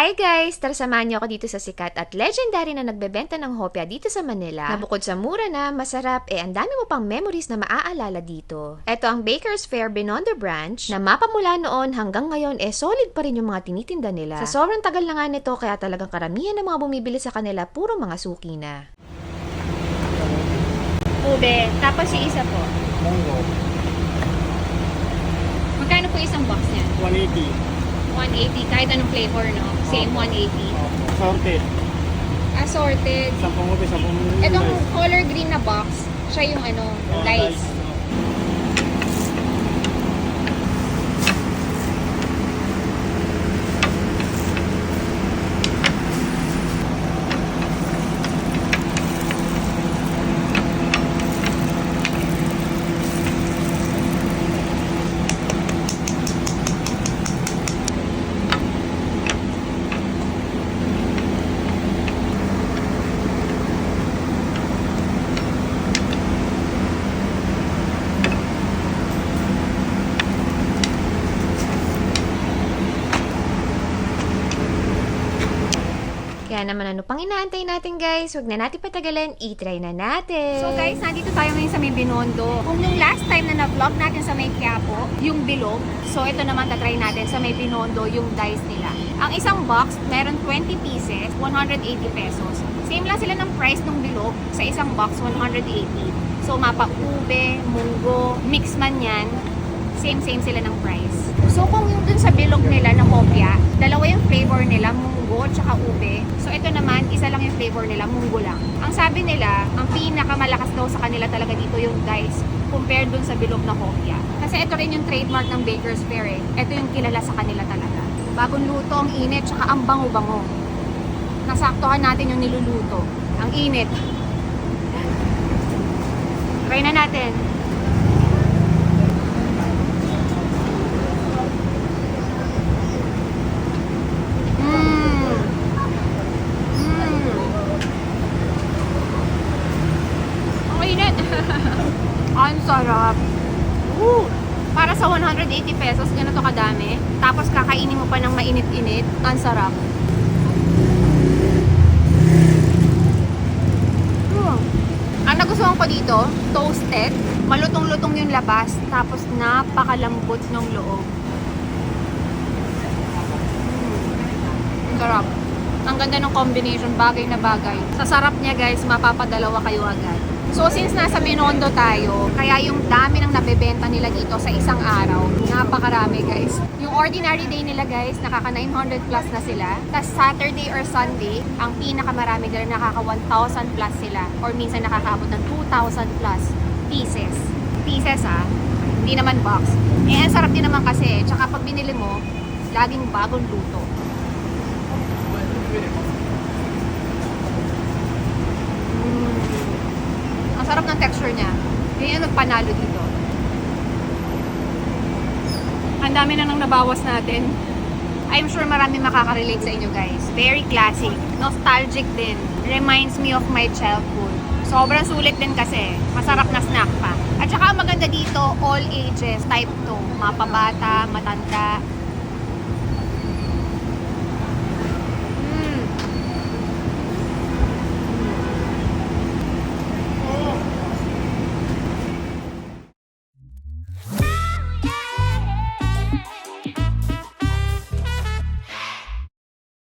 Hi guys! Tara samahan niyo ako dito sa sikat at legendary na nagbebenta ng hopya dito sa Manila. Na bukod sa mura na, masarap, eh ang dami mo pang memories na maaalala dito. Ito ang Baker's Fair Binondo Branch na mapamula noon hanggang ngayon eh solid pa rin yung mga tinitinda nila. Sa sobrang tagal na nga nito kaya talagang karamihan ng mga bumibili sa kanila puro mga suki na. Ube. Tapos yung isa po. Munggo, Magkano po isang box niya? 180. 180. Kahit anong flavor, no? Same 180. Sorted. Assorted. 10 ube, 10 ube. Itong color green na box, siya yung ano, Oh, dice. Kaya naman ano pang inaantay natin guys, huwag na natin patagalin, i-try na natin! So guys, nandito tayo ngayon sa may Binondo. Kung yung last time na na-vlog natin sa may Quiapo, yung bilog, so ito naman tatry natin sa may Binondo, yung dice nila. Ang isang box, meron 20 pieces, 180 pesos. Same lang sila ng price ng bilog, sa isang box, 180. So mapa ube, munggo, mix man yan, same-same sila ng price. So kung yung dun sa bilog nila na hopya, dalawa yung flavor nila, munggo tsaka ube. So ito naman, isa lang yung flavor nila, munggo lang. Ang sabi nila, ang pinakamalakas daw sa kanila talaga dito yung dice compared dun sa bilog na hopya. Kasi ito rin yung trademark ng Baker's Fair eh. Ito yung kilala sa kanila talaga. Bagong luto, ang init, tsaka ang bango-bango. Nasaktuhan natin yung niluluto. Ang init. Try na natin. Mm. Mm. Ang sarap. Woo! Para sa 180 pesos, ganito kadami. Tapos kakainin mo pa ng mainit-init. Ang sarap. Mm. Ang nagustuhan ko dito, toasted. Malutong-lutong yung labas. Tapos napakalambot ng loob. Ang sarap. Ang ganda ng combination, bagay na bagay. Sa sarap niya guys, mapapadalawa kayo agad. So since nasa Binondo tayo, kaya yung dami ng nabebenta nila dito sa isang araw, napakarami guys. Yung ordinary day nila guys, nakaka 900 plus na sila. Tapos Saturday or Sunday, ang pinakamarami nila nakaka 1,000 plus sila. Or minsan nakakaabot ng 2,000 plus pieces. Pieces ah, hindi naman box. Eh, ang sarap din naman kasi, tsaka pag binili mo, laging bagong luto. Mm. Sarap ng texture niya. Yun yung nagpanalo dito. Ang dami na nang nabawas natin. I'm sure marami makaka-relate sa inyo guys. Very classic. Nostalgic din. Reminds me of my childhood. Sobrang sulit din kasi. Masarap na snack pa. At saka maganda dito, all ages, type 2. Mapabata, matanda,